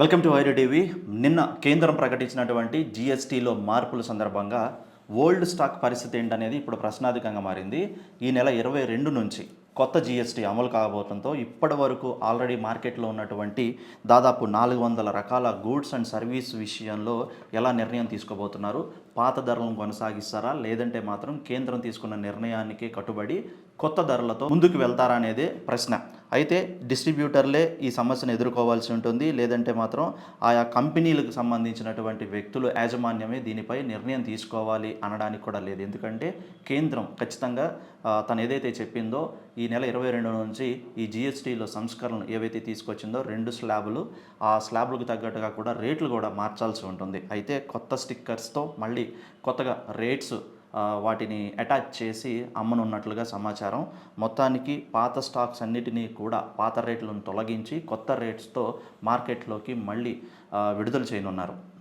Welcome to ఐరో TV నిన్న కేంద్రం ప్రకటించినటువంటి జిఎస్టీలో మార్పుల సందర్భంగా ఓల్డ్ స్టాక్ పరిస్థితి ఏంటనేది ఇప్పుడు ప్రశ్నాధికంగా మారింది. ఈ నెల ఇరవై రెండు నుంచి కొత్త జిఎస్టీ అమలు కాబోతుంతో ఇప్పటి వరకు ఆల్రెడీ మార్కెట్లో ఉన్నటువంటి దాదాపు నాలుగు వందల రకాల గూడ్స్ అండ్ సర్వీస్ విషయంలో ఎలా నిర్ణయం తీసుకోబోతున్నారు? పాత ధరలను కొనసాగిస్తారా? లేదంటే మాత్రం కేంద్రం తీసుకున్న నిర్ణయానికి కట్టుబడి కొత్త ధరలతో ముందుకు వెళ్తారా అనేదే ప్రశ్న. అయితే డిస్ట్రిబ్యూటర్లే ఈ సమస్యను ఎదుర్కోవాల్సి ఉంటుంది. లేదంటే మాత్రం ఆయా కంపెనీలకు సంబంధించినటువంటి వ్యక్తులు యాజమాన్యమే దీనిపై నిర్ణయం తీసుకోవాలి అనడానికి కూడా లేదు. ఎందుకంటే కేంద్రం ఖచ్చితంగా తను ఏదైతే చెప్పిందో ఈ నెల ఇరవై రెండు నుంచి ఈ జిఎస్టీలో సంస్కరణలు ఏవైతే తీసుకొచ్చిందో రెండు స్లాబులు ఆ స్లాబులకు తగ్గట్టుగా కూడా రేట్లు కూడా మార్చాల్సి ఉంటుంది. అయితే కొత్త స్టిక్కర్స్తో మళ్ళీ కొత్తగా రేట్స్ వాటిని అటాచ్ చేసి అమ్మనున్నట్లుగా సమాచారం. మొత్తానికి పాత స్టాక్స్ అన్నిటినీ కూడా పాత రేట్లను తొలగించి కొత్త రేట్స్తో మార్కెట్లోకి మళ్ళీ విడుదల చేయనున్నారు.